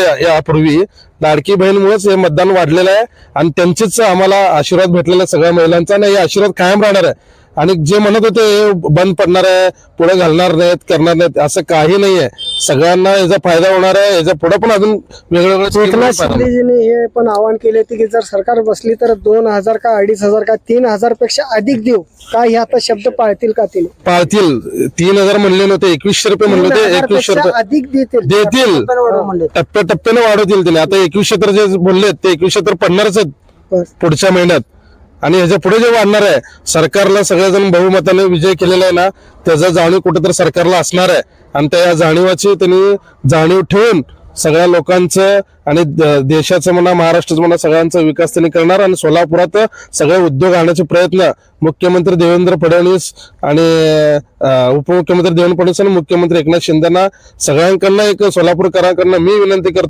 यापूर्वी. लाडकी बहीणमुळेच हे मतदान वाढलेलं आहे. आणि त्यांचेच आम्हाला आशीर्वाद भेटलेला आहे सगळ्या महिलांचा. आणि हे आशीर्वाद कायम राहणार आहे. आणि जे म्हणत होते हे बंद पडणार आहे पुढे घालणार नाहीत करणार नाहीत असं काही नाही आहे सगळ्यांना याचा फायदा होणार आहे याच्यापुढे पण अजून वेगवेगळ्या हे पण आवाहन केले होते की जर सरकार बसली तर दोन हजार का अडीच हजार का तीन हजारपेक्षा अधिक देऊ. का हे आता शब्द पाळतील का तिने? पाळतील. तीन हजार म्हणले नव्हते एकवीसशे रुपये म्हणले होते एकवीसशे रुपये अधिक देतील. देतील. टप्प्याटप्प्याने वाढवतील तिने. आता एकवीसशे तर जे बोलले ते एकवीसशे तर पडणारच आहेत. पुढच्या महिन्यात. आणि ह्याच्या पुढे जे वाढणार आहे सरकारला सगळेजण बहुमताने विजय केलेला आहे ना त्याचा जाणीव कुठेतरी सरकारला असणार आहे. आणि त्या जाणीवाची त्यांनी जाणीव ठेवून सगळ्या लोकांचं आणि द- देशाचं म्हणा महाराष्ट्राचं म्हणा सगळ्यांचा विकास त्यांनी करणार आणि सोलापुरात सगळे उद्योग आणण्याचे प्रयत्न मुख्यमंत्री देवेंद्र फडणवीस आणि उपमुख्यमंत्री देवेंद्र फडणवीस आणि मुख्यमंत्री एकनाथ शिंदेना सगळ्यांकडनं एक सोलापूरकरांकडनं मी विनंती करतो.